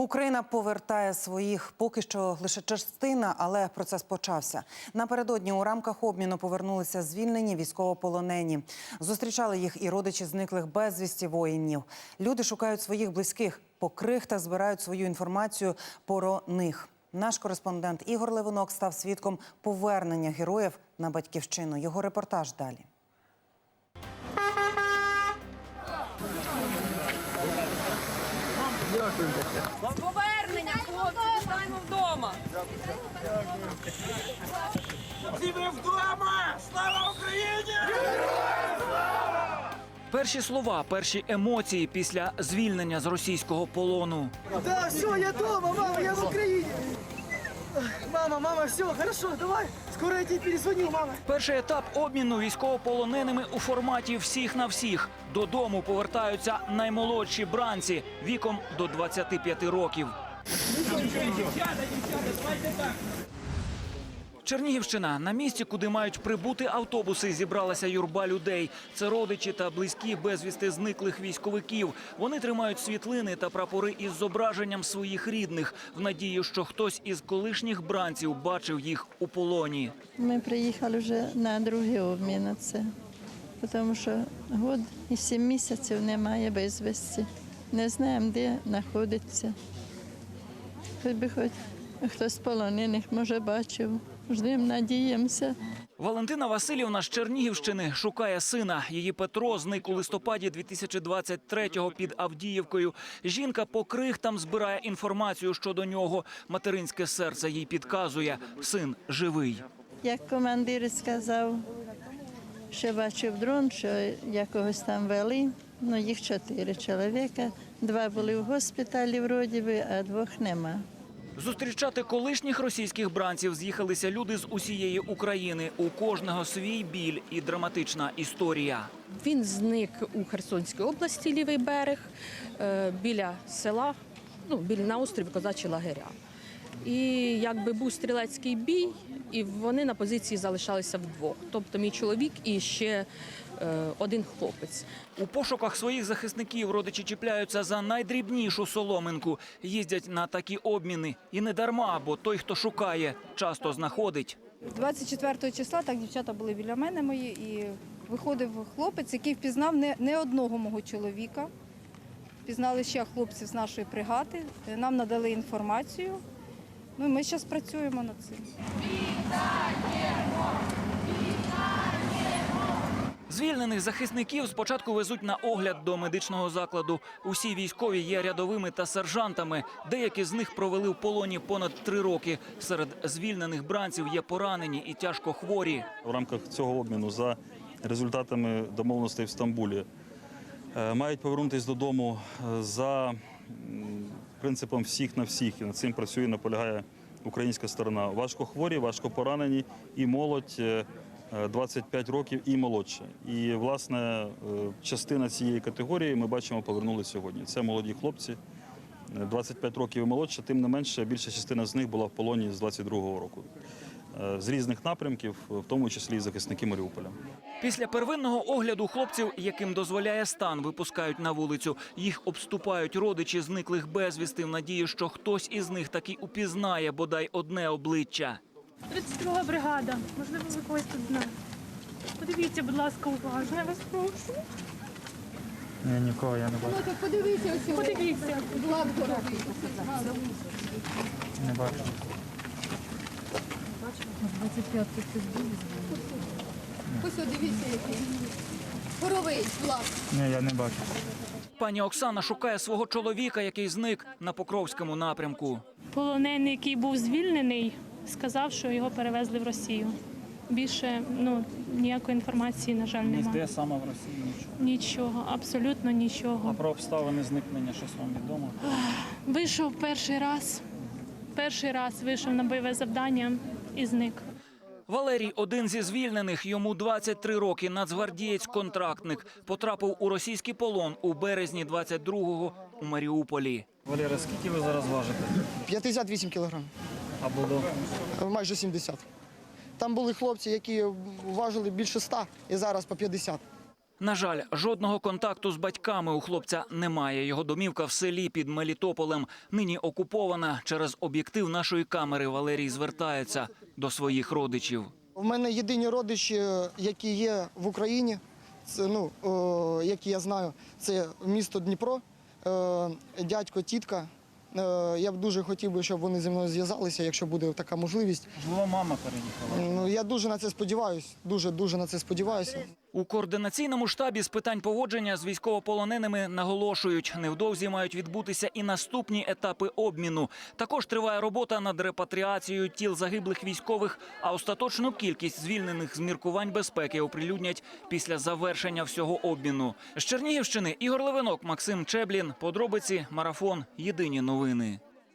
Україна повертає своїх поки що лише частина, але процес почався. Напередодні у рамках обміну повернулися звільнені військовополонені. Зустрічали їх і родичі зниклих безвісті воїнів. Люди шукають своїх близьких по крихтах, збирають свою інформацію про них. Наш кореспондент Ігор Левинок став свідком повернення героїв на батьківщину. Його репортаж далі. Повернення, хлопці, вітаємо вдома. Всі ви вдома! Слава Україні! Перші слова, перші емоції після звільнення з російського полону. Так, все, я вдома, мама, я в Украине. Мама, мама, все, хорошо, давай. Скоро я тебе перезвоню, мама. Перший етап обміну військовополоненими у форматі всіх на всіх. Додому повертаються наймолодші бранці віком до 25 років. Чернігівщина на місці, куди мають прибути автобуси, зібралася юрба людей. Це родичі та близькі безвісти зниклих військовиків. Вони тримають світлини та прапори із зображенням своїх рідних в надії, що хтось із колишніх бранців бачив їх у полоні. Ми приїхали вже на другий обмін це, тому що год і сім місяців немає безвісті. Не знаємо, де знаходиться. Хоч би хоч хтось з полонених, може, бачив. Ждемо, надіємося. Валентина Васильівна з Чернігівщини шукає сина. Її Петро зник у листопаді 2023-го під Авдіївкою. Жінка по крихтам збирає інформацію щодо нього. Материнське серце їй підказує. Син живий. Як командир сказав, що бачив дрон, що якогось там вели. Ну, їх чотири чоловіка. Два були в госпіталі, вроді би, а двох нема. Зустрічати колишніх російських бранців з'їхалися люди з усієї України. У кожного свій біль і драматична історія. Він зник у Херсонській області, лівий берег, е, біля села, ну, біля на острові Козачі лагеря. І якби був стрілецький бій, і вони на позиції залишалися вдвох. Тобто мій чоловік і ще один хлопець. У пошуках своїх захисників родичі чіпляються за найдрібнішу соломинку. Їздять на такі обміни. І не дарма, бо той, хто шукає, часто знаходить. 24 числа так дівчата були біля мене мої, і виходив хлопець, який впізнав не, не одного мого чоловіка. Впізнали ще хлопців з нашої бригади. Е, Нам надали інформацію. Ну, і ми зараз працюємо над цим. Звільнених захисників спочатку везуть на огляд до медичного закладу. Усі військові є рядовими та сержантами. Деякі з них провели в полоні понад три роки. Серед звільнених бранців є поранені і тяжко хворі. В рамках цього обміну за результатами домовленостей в Стамбулі е, мають повернутися додому е, за принципом всіх на всіх. І над цим працює, наполягає українська сторона. Важкохворі, важкопоранені і молодь е, 25 років і молодше. І власне е, частина цієї категорії ми бачимо повернули сьогодні. Це молоді хлопці. е, 25 років і молодше, тим не менше, більша частина з них була в полоні з 22-го року. Е, З різних напрямків, в тому числі і захисники Маріуполя. Після первинного огляду хлопців, яким дозволяє стан, випускають на вулицю. Їх обступають родичі зниклих безвісти в надії, що хтось із них таки упізнає бодай одне обличчя. 32 бригада. Можливо, ви когось тут знаєте. Подивіться, будь ласка, уважно, я вас прошу. Ні, нікого я не бачу. Подивіться. Не бачу. Ось дивіться, який. Хоровий, влад. Ні, я не бачу. Пані Оксана шукає свого чоловіка, який зник на Покровському напрямку. Полонений, який був звільнений, сказав, що його перевезли в Росію. Більше ну, ніякої інформації, на жаль, Де немає. саме в Росії нічого. Нічого, абсолютно А про обставини зникнення щось вам відомо? Вийшов перший раз. Перший раз вийшов на бойове завдання і зник. Валерій один зі звільнених. Йому 23 роки. Нацгвардієць-контрактник потрапив у російський полон у березні 22-го у Маріуполі. Валера, скільки ви зараз важите? 58 кілограм, А було? майже 70. Там були хлопці, які важили більше 100 і зараз по 50. На жаль, жодного контакту з батьками у хлопця немає. Його домівка в селі під Мелітополем нині окупована. Через об'єктив нашої камери Валерій звертається до своїх родичів. У мене єдині родичі, які є в Україні, це, ну, о, які я знаю, це місто Дніпро, е, дядько, тітка. Е, я б дуже хотів би, щоб вони зі мною зв'язалися, якщо буде така можливість. Можливо, мама переїхала. Ну, я дуже на це сподіваюся. Дуже дуже на це сподіваюся. У координаційному штабі з питань поводження з військовополоненими наголошують, невдовзі мають відбутися і наступні етапи обміну. Також триває робота над репатріацією тіл загиблих військових, а остаточну кількість звільнених з міркувань безпеки оприлюднять після завершення всього обміну. З Чернігівщини Ігор Левинок, Максим Чеблін. Подробиці марафон. Єдині новини.